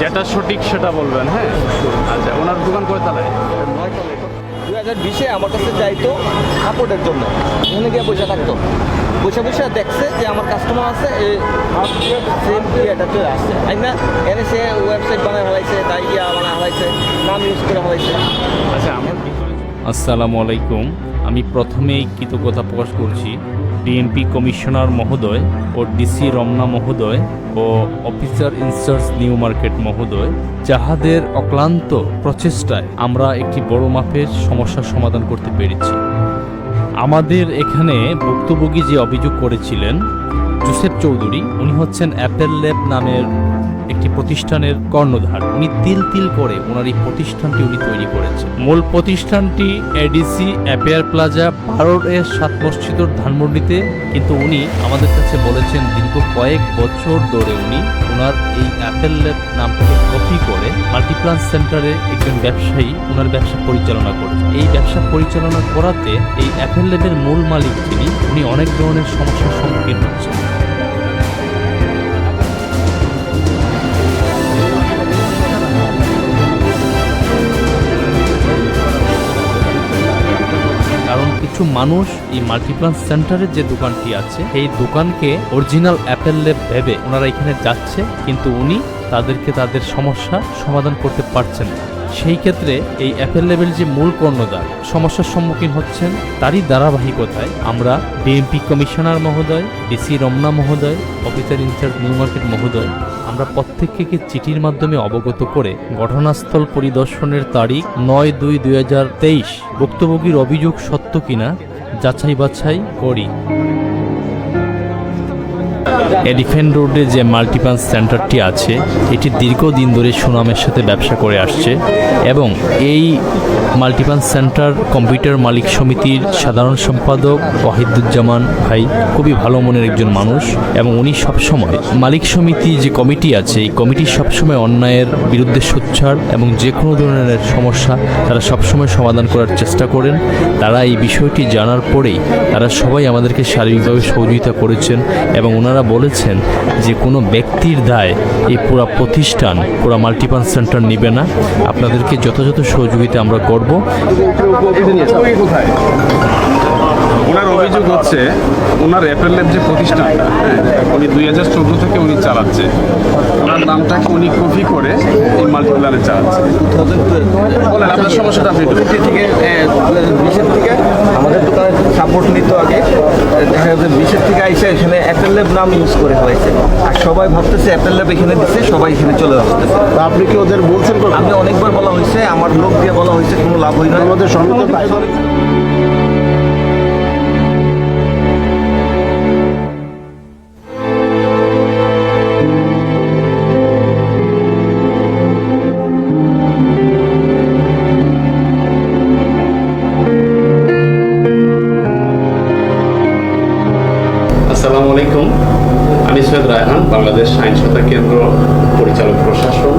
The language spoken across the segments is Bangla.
যেটা সঠিক সেটা বলবেন হ্যাঁ? আচ্ছা ওনার দোকান কয় তালায়? দু হাজার বিশে আমার কাছে চাইতো সাপোর্টের জন্য। এখানে গিয়ে বসে থাকতো। বসে বসে দেখছে যে আমার কাস্টমার আছে এই সেম এটা চলে আসছে। তাই না এনে সে ওয়েবসাইট বানায় ফেলাইছে তাই ইয়া বানায় ফেলাইছে নাম ইউজ করে ফেলাইছে। আচ্ছা আমার আসসালামু আলাইকুম। আমি প্রথমেই কৃতজ্ঞতা প্রকাশ করছি ডিএমপি কমিশনার মহোদয় ও ডিসি রমনা মহোদয় ও অফিসার ইনচার্জ নিউ মার্কেট মহোদয়, যাহাদের অক্লান্ত প্রচেষ্টায় আমরা একটি বড় মাপের সমস্যার সমাধান করতে পেরেছি। আমাদের এখানে ভুক্তভোগী যে অভিযোগ করেছিলেন, জোসেফ চৌধুরী, উনি হচ্ছেন অ্যাপেল ল্যাব নামের একটি প্রতিষ্ঠানের কর্ণধার। উনি তিল তিল করে ওনার এই প্রতিষ্ঠানটি উনি তৈরি করেছেন। মূল প্রতিষ্ঠানটি এডিসি অ্যাপেয়ার প্লাজা ভারত এর সাত মসজিদর ধানমন্ডিতে। কিন্তু উনি আমাদের কাছে বলেছেন, দীর্ঘ কয়েক বছর ধরে উনি ওনার এই অ্যাপেল ল্যাব নামটাকে কপি করে মাল্টিপ্লান সেন্টারে একজন ব্যবসায়ী ওনার ব্যবসা পরিচালনা করেন এই ব্যবসা পরিচালনা করাতে এই অ্যাপেল ল্যাবের মূল মালিক যিনি উনি অনেক ধরনের সমস্যার সম্মুখীন হচ্ছেন। কিছু মানুষ এই মাল্টিপ্লান সেন্টারের যে দোকানটি আছে এই দোকানকে অরিজিনাল অ্যাপেল ল্যাব ভেবে ওনারা এখানে যাচ্ছে, কিন্তু উনি তাদেরকে তাদের সমস্যা সমাধান করতে পারছেন না। সেই ক্ষেত্রে এই অ্যাপেল লেভেল যে মূল কর্ণধার, সমস্যার সম্মুখীন হচ্ছেন তারই ধারাবাহিকতায় আমরা ডিএমপি কমিশনার মহোদয় ডিসি রমনা মহোদয় অফিসার ইনচার্জ নিউ মার্কেট মহোদয় আমরা প্রত্যেককে চিঠির মাধ্যমে অবগত করে ঘটনাস্থল পরিদর্শনের তারিখ নয় দুই দুই হাজার তেইশ ভুক্তভোগীর অভিযোগ সত্য কিনা যাচাই বাছাই করি। এলিফেন্ট রোডে যে মাল্টিপান সেন্টারটি আছে, এটি দীর্ঘদিন ধরে সুনামের সাথে ব্যবসা করে আসছে এবং এই মাল্টিপান সেন্টার কম্পিউটার মালিক সমিতির সাধারণ সম্পাদক ওয়াহিদুজ্জামান ভাই খুবই ভালো মনের একজন মানুষ এবং উনি সবসময় মালিক সমিতি যে কমিটি আছে, এই কমিটি সবসময় অন্যায়ের বিরুদ্ধে সোচ্চার এবং যে কোনো ধরনের সমস্যা তারা সবসময় সমাধান করার চেষ্টা করেন। তারা এই বিষয়টি জানার পরেই তারা সবাই আমাদেরকে শারীরিকভাবে সহযোগিতা করেছেন এবং ওনারা বলেছেন যে কোনো ব্যক্তির দায় এই পুরা প্রতিষ্ঠান, পুরা মাল্টিপান সেন্টার নেবে না। আপনাদেরকে যথাযথ সহযোগিতা আমরা করব ওনার অভিযোগ হচ্ছে ওনার অ্যাপেল ল্যাব যে প্রতিষ্ঠানটা হ্যাঁ উনি দুই হাজার চোদ্দ থেকে উনি চালাচ্ছে ওনার নামটাকে উনি কপি করে এই মাল্টিপ্লানে চালাচ্ছে। বলেন আপনার সমস্যাটা আপনি থেকে বিশের থেকে আমাদের দোকানে সাপোর্ট নিত আগে। দেখা যাচ্ছে বিশের থেকে আইসে এখানে অ্যাপেল ল্যাব নাম ইউজ করে ফেলাইছে। আর সবাই ভাবতেছে অ্যাপেল ল্যাব এখানে দিচ্ছে সবাই এখানে চলে আসতেছে। তা আপনি কি ওদের বলছেন? আমি অনেকবার বলা হয়েছে আমার লোক দিয়ে বলা হয়েছে কোনো লাভ হয় না। আমাদের সমিতি রায়হান কেন্দ্র পরিচালক প্রশাসন।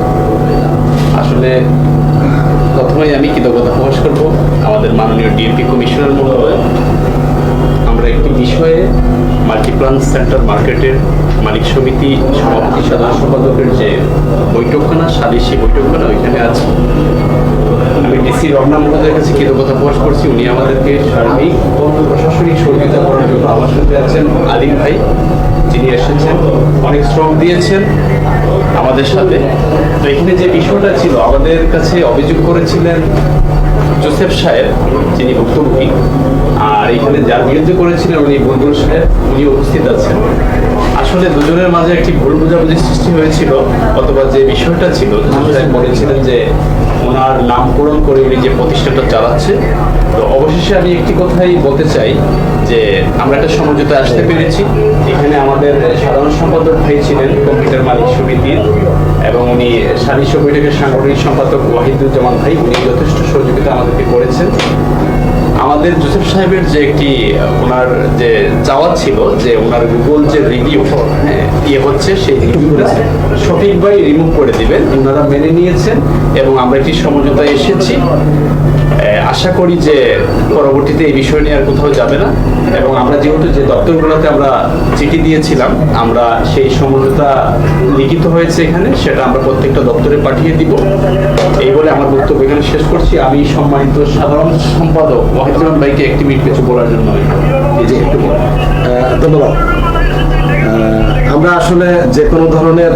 আসলে প্রথমে আমি কৃতজ্ঞতা প্রকাশ করব আমাদের মাননীয় ডিএমপি কমিশনার মহোদয়। আমরা একটি বিষয়ে মাল্টিপ্লান সেন্টার মার্কেটের মালিক সমিতি সভাপতি সাধারণ সম্পাদকের যে বৈঠকখানা সালিসি বৈঠকখানা ওইখানে আছে। আমি ডিসি রমনা মহোদয়ের কাছে কৃতজ্ঞতা প্রকাশ করছি। উনি আমাদেরকে সার্বিক প্রশাসনিক সহযোগিতা করার জন্য সাথে আছেন আলিম ভাই, যিনি এসেছেন অনেক শ্রম দিয়েছেন আমাদের সাথে। তো এখানে যে বিষয়টা ছিল, আমাদের কাছে অভিযোগ করেছিলেন জোসেফ সাহেব, যিনি ভুক্তভোগী। আর এখানে যার বিরুদ্ধে করেছিলেন উনি বুলবুল সাহেব উনি উপস্থিত আছেন। আসলে দুজনের মাঝে একটি ভুল বোঝাবুঝি সৃষ্টি হয়েছিল, অথবা যে বিষয়টা ছিল, জোসেফ সাহেব বলেছিলেন যে ওনার নামকরণ করে উনি যে প্রতিষ্ঠানটা চালাচ্ছে, তো অবশেষে আমি একটি কথাই বলতে চাই যে আমরা একটা সমঝোতা আসতে পেরেছি। এখানে আমাদের সাধারণ সম্পাদক ভাই ছিলেন কম্পিউটার মালিক সমিতির এবং উনি সারি বৈঠকের সাংগঠনিক সম্পাদক ওয়াহিদুজ্জামান ভাই, উনি যথেষ্ট সহযোগিতা আমাদেরকে করেছেন। আমাদের জোসেফ সাহেবের যে একটি, ওনার যে চাওয়া ছিল, যে ওনার গুগল যে রিভিউ ইয়ে হচ্ছে, সেই রিভিউটা সঠিকভাবে রিমুভ করে দিবেন। ওনারা মেনে নিয়েছেন এবং আমরা একটি সমঝোতায় এসেছি। আশা করি যে পরবর্তীতে এই বিষয় নিয়ে আর কোথাও যাবে না। এবং আমরা যেহেতু যে দপ্তরগুলোতে আমরা চিঠি দিয়েছিলাম, আমরা সেই সমঝোতা লিখিত হয়েছে এখানে, সেটা আমরা প্রত্যেকটা দপ্তরে পাঠিয়ে দিব। এই বলে আমার বক্তব্য এখানে শেষ করছি। আমি সম্মানিত সাধারণ সম্পাদক ওয়াহিদুল ভাইকে একটি মিনিট কিছু বলার জন্য ধন্যবাদ। আমরা আসলে যে কোনো ধরনের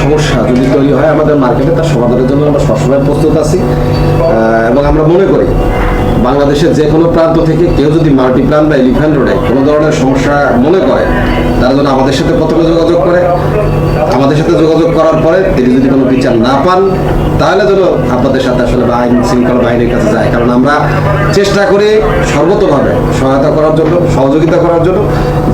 সমস্যা যদি তৈরি হয়, আমাদের মার্কেটে তার সমাধানের জন্য আমরা সবসময় প্রস্তুত আছি। এবং আমরা মনে করি, বাংলাদেশের যে কোনো প্রান্ত থেকে কেউ যদি মাল্টিপ্লান বা এলিফ্যান্ট রোডে কোনো ধরনের সমস্যা মনে করে তারা যেন আমাদের সাথে প্রথমে যোগাযোগ করে। আমাদের সাথে যোগাযোগ করার পরে তিনি যদি কোনো বিচার না পান, তাহলে যেন আপনাদের সাথে আসলে আইন শৃঙ্খলা বাহিনীর কাছে যায়। কারণ আমরা চেষ্টা করি সর্বতভাবে সহায়তা করার জন্য, সহযোগিতা করার জন্য,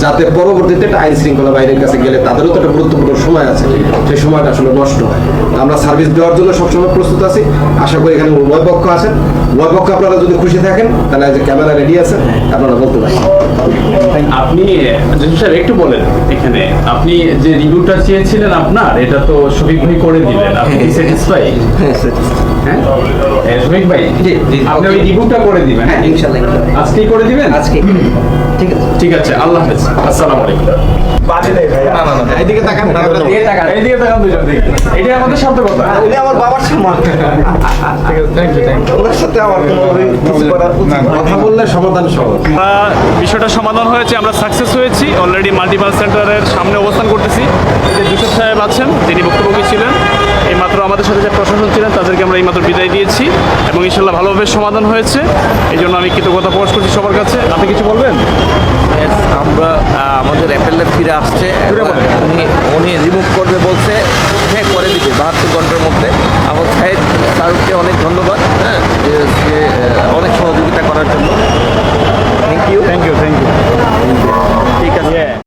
যাতে পরবর্তীতে একটা আইন শৃঙ্খলা বাহিনীর কাছে গেলে তাদেরও তো একটা গুরুত্বপূর্ণ সময় আছে। সেই সময়টা আসলে নষ্ট হয়। আমরা সার্ভিস দেওয়ার জন্য সবসময় প্রস্তুত আছি। আশা করি এখানে উভয় পক্ষ আছেন। উভয় পক্ষ আপনারা যদি খুশি থাকেন, তাহলে ক্যামেরা রেডি আছে, আপনারা বলতে পারেন। আপনি একটু বলেন। এখানে। আপনি যে রিভিউটা চেয়েছিলেন আপনার এটা তো শফিক ভাই করে দিলেন। আপনি স্যাটিসফাই হ্যাঁ এ, শফিক ভাই। আপনি ওই রিভিউটা করে দিবেন। হ্যাঁ ইনশাল্লাহ। আজকেই করে দিবেন? আজকে ঠিক আছে। ঠিক আছে আল্লাহ হাফেজ। আসসালামু আলাইকুম। এইদিকে তাকান এইদিকে তাকান। এইদিকে তাকান দুজন দিকে এটাই আমাদের শব্দ কথা। উনি আমার বাবার সম্মান। কথা বললে সমাধান সহজ। বিষয়টা সমাধান হয়েছে আমরা সাকসেস হয়েছি। অলরেডি মাল্টিপাল সেন্টারের সামনে অবস্থান করতেছি। যে সাহেব আছেন তিনি বক্তব্য ছিলেন। এই মাত্র আমাদের সাথে যে প্রশাসন ছিলেন তাদেরকে আমরা এই মাত্র বিদায় দিয়েছি। এবং ইনশাল্লাহ ভালোভাবে সমাধান হয়েছে। এই জন্য আমি কৃতজ্ঞতা প্রকাশ করছি সবার কাছে। আপনি কিছু বলবেন? আমরা আমাদের অ্যাপেলে ফিরে আসছে। উনি উনি রিমুভ করবে বলছে। হ্যাঁ করে দিবে বাহাত্তর ঘণ্টার মধ্যে। আমার সাহেব স্যারকে অনেক ধন্যবাদ। হ্যাঁ যে অনেক সহযোগিতা করার জন্য। Thank you thank you thank you